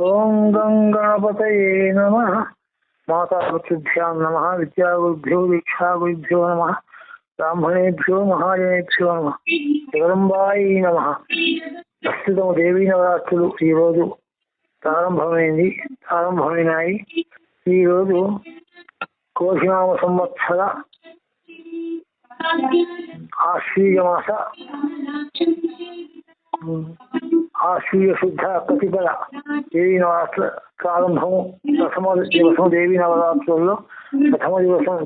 ఓం గం గణపతయే నమ. మాతాభ్యాం నమ. విద్యాగురుభ్యో దీక్షాగురుభ్యో నమ. బ్రాహ్మణేభ్యో మహాజనేభ్యో నమ. జగదంబాయి నమ. ప్రస్తుతం దేవీ నవరాత్రులు ఈరోజు ప్రారంభమైంది. ప్రారంభమైనాయి. ఈరోజు కోశనామ సంవత్సర ఆశ్వీయమాస ఆశ్వీయ శుద్ధ ప్రతిపద దేవీ నవరాత్ర ప్రారంభము ప్రథమ దివసం దేవీ నవరాత్రుల్లో ప్రథమ దివసం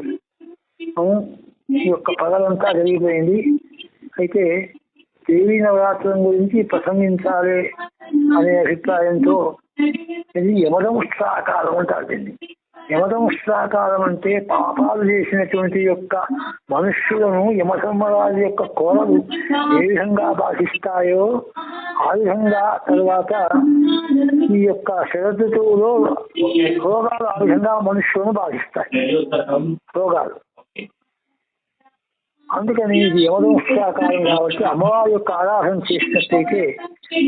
ఈ యొక్క పగలంతా జరిగిపోయింది. అయితే దేవీ నవరాత్రుల గురించి ప్రసంగించాలి అనే అభిప్రాయంతో ఇది యమదంష్ట్రాకారం అంటారు దీన్ని. యమదంష్ట్రాకారం అంటే పాపాలు చేసినటువంటి యొక్క మనుష్యులను యమధర్మరాజు యొక్క కోరలు ఏ విధంగా బాధిస్తాయో ఆ విధంగా తర్వాత ఈ యొక్క శరదృతువులో రోగాలు ఆ విధంగా మనుష్యులను బాధిస్తాయి. రోగాలు. అందుకని ఇది యమదోషాకారం కాబట్టి అమ్మవారి యొక్క ఆరాధన చేసినట్లయితే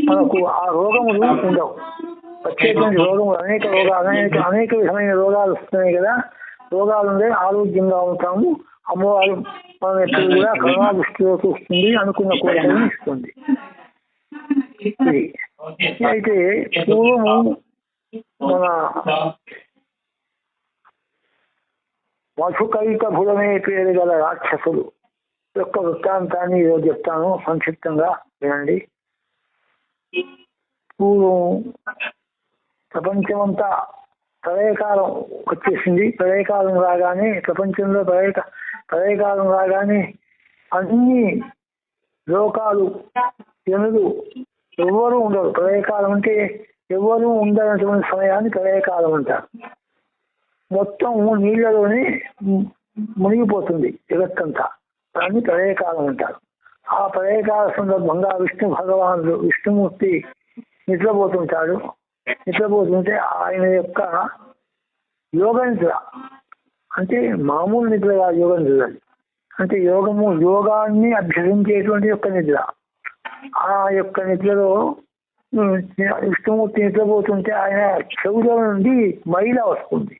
మనకు ఆ రోగములు ఉండవు. వచ్చేటువంటి రోగములు అనేక రోగాలు అనేక అనేక విధమైన రోగాలు వస్తున్నాయి కదా. రోగాలు ఉండే ఆరోగ్యంగా ఉంటాము. అమ్మవారు మనం ఎప్పుడు కూడా కరోనా దృష్టిలో చూస్తుంది అనుకున్న కోరికలను ఇస్తుంది. అయితే పూర్వము మన మధుకైక భుడమే పేరు గల రాక్షసులు యొక్క వృత్తాంతాన్ని ఈరోజు చెప్తాను సంక్షిప్తంగా వినండి. పూర్వం ప్రపంచమంతా ప్రళయకాలం వచ్చేసింది. ప్రళయకాలం రాగానే ప్రపంచంలో ప్రళయ ప్రళయకాలం రాగానే అన్ని లోకాలు జనులు ఎవ్వరూ ఉండరు. ప్రళయకాలం అంటే ఎవ్వరూ ఉండనటువంటి సమయాన్ని ప్రళయకాలం అంటారు. మొత్తం నీళ్ళలోనే మునిగిపోతుంది జగత్తంతా. దాన్ని ప్రళయకాలం అంటారు. ఆ ప్రళయకాల సందర్భంగా విష్ణు భగవానుడు విష్ణుమూర్తి నిద్రపోతుంటాడు. నిద్రపోతుంటే ఆయన యొక్క యోగ నిద్ర అంటే మామూలు నిద్ర కాదు యోగ నిద్ర అంటే యోగము యోగాన్ని అభ్యసించేటువంటి యొక్క నిద్ర. ఆ యొక్క నిద్రలో విష్ణుమూర్తి నిద్రపోతుంటే ఆయన చెవుల నుండి మైల వస్తుంది.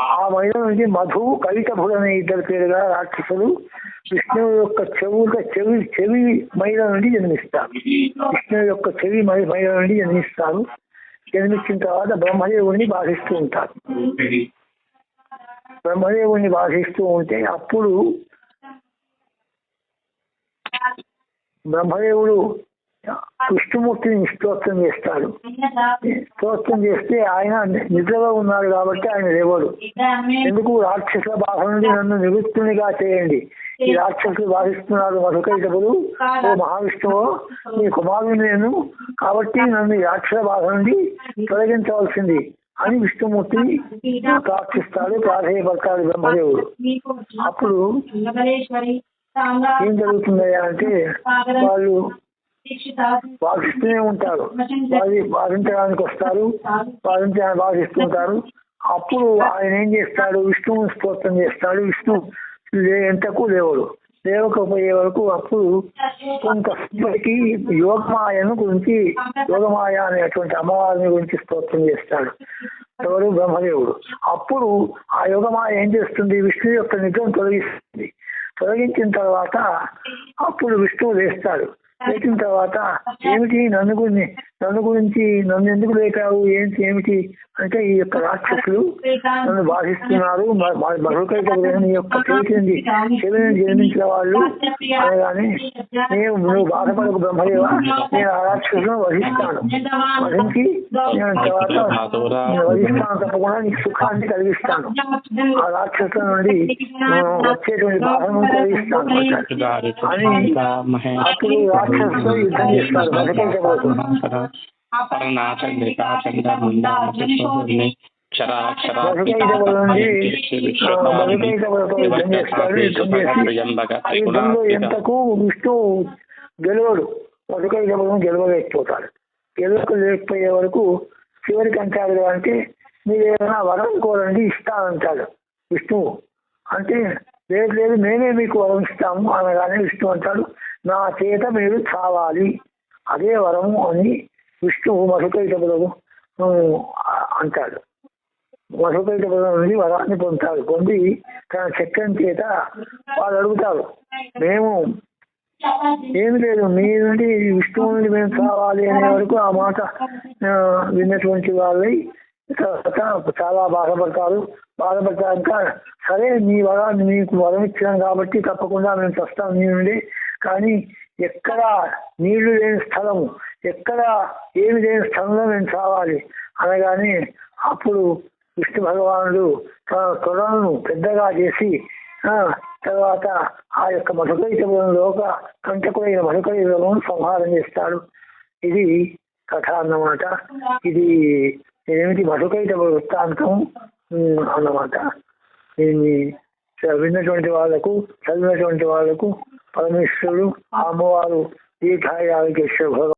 ఆ మైల నుండి మధు కవితభుడు అనే ఇద్దరు పేరుగా రాక్షసులు విష్ణువు యొక్క చెవుల చెవి చెవి మైల నుండి జన్మిస్తారు. విష్ణువు యొక్క చెవి మై మైల నుండి జన్మిస్తారు. జన్మించిన తర్వాత బ్రహ్మదేవుడిని బాధిస్తూ ఉంటారు బ్రహ్మదేవుడిని బాధిస్తూ ఉంటే అప్పుడు బ్రహ్మదేవుడు విష్ణుమూర్తిని స్తోత్రం చేస్తాడు స్తోత్రం చేస్తే ఆయన నిద్రలో ఉన్నాడు కాబట్టి ఆయన లేవడు ఎందుకు రాక్షసుల బాధ నుండి నన్ను నివృత్తునిగా చేయండి ఈ రాక్షసులు బాధిస్తున్నారు మధుకైటపుడు ఓ మహావిష్ణువు నీ కుమారుని నేను కాబట్టి నన్ను ఈ రాక్షస బాధ నుండి తొలగించవలసింది అని విష్ణుమూర్తి ప్రార్థిస్తాడు ప్రాధేయపడతాడు బ్రహ్మదేవుడు అప్పుడు ఏం జరుగుతుందయ్యా అంటే వాళ్ళు బాధిస్తూనే ఉంటారు. బాధి బాధించడానికి వస్తారు. బాధించడానికి బాధిస్తుంటారు అప్పుడు ఆయన ఏం చేస్తాడు? విష్ణువుని స్తోత్రం చేస్తాడు. విష్ణు ఎంతకు లేవడు. లేవకపోయే వరకు అప్పుడు కొంతసేపటికి యోగమాయను గురించి యోగమాయ అనేటువంటి అమ్మవారిని గురించి స్తోత్రం చేస్తాడు. ఎవరు? బ్రహ్మదేవుడు. అప్పుడు ఆ యోగమాయ ఏం చేస్తుంది? విష్ణు యొక్క నిద్రను తొలగిస్తుంది. తొలగించిన తర్వాత అప్పుడు విష్ణువు లేస్తాడు. లేచిన తర్వాత ఏమిటి నన్ను గురించి నన్ను గురించి నన్ను ఎందుకు లేకావు ఏంటి ఏమిటి? అంటే ఈ యొక్క రాక్షసులు నన్ను బాధిస్తున్నారు. నీ యొక్క చేతిని చెవిని జన్మించిన వాళ్ళు అనగానే నేను నువ్వు బాధపడకు బ్రహ్మదేవ నేను ఆ రాక్షసులను వధిస్తాను. వధించి నేను తర్వాత నేను వధిస్తాను తప్పకుండా నీకు సుఖాన్ని కలిగిస్తాను. ఆ రాక్షసుల నుండి వచ్చేటువంటి బాధను కలిగిస్తాను అని అప్పుడు రాక్షసులు యుద్ధం చేస్తారు. ఎంతకు విష్ణు గెలవడు. జపం గెలవలేకపోతాడు. గెలవక లేకపోయే వరకు చివరికి అంటాడు అంటే మీరు ఏదైనా వరం కోరండి ఇస్తానంటాడు విష్ణువు. అంటే లేదు లేదు మేమే మీకు వరం ఇస్తాము అనగానే విష్ణు అంటాడు నా చేత మీరు చావాలి అదే వరము అని విష్ణువు మధుకైటపులకు అంటాడు. మధుకైటపురం నుండి వరాన్ని పొందుతాడు. పొంది తన చక్రం చేత వాళ్ళు అడుగుతారు మేము ఏమి లేదు మీ నుండి విష్ణువు నుండి మేము కావాలి అనే వరకు ఆ మాట విన్నటువంటి వాళ్ళై తర్వాత చాలా బాధపడతారు. బాధపడ్డాక సరే మీ వరాన్ని మీకు వరం ఇచ్చాం కాబట్టి తప్పకుండా మేము చస్తాం మీ నుండి. కానీ ఎక్కడ నీళ్ళు లేని స్థలము ఎక్కడ ఏమి లేని స్థలంలో మేము చావాలి అనగానే అప్పుడు విష్ణు భగవానుడు తన తొడలను పెద్దగా చేసి తర్వాత ఆ యొక్క మధుకైతములను లోక కంటకుడైన మధుకైతములను సంహారం చేస్తాడు. ఇది కథ అన్నమాట. ఇది ఏమిటి మధుకైత వృత్తాంతం? అన్నమాట. దీన్ని విన్నటువంటి వాళ్ళకు చదివినటువంటి వాళ్ళకు పరమేశ్వరుడు అమ్మవారు దీర్ఘాయాలకేశ్వర భగవాన్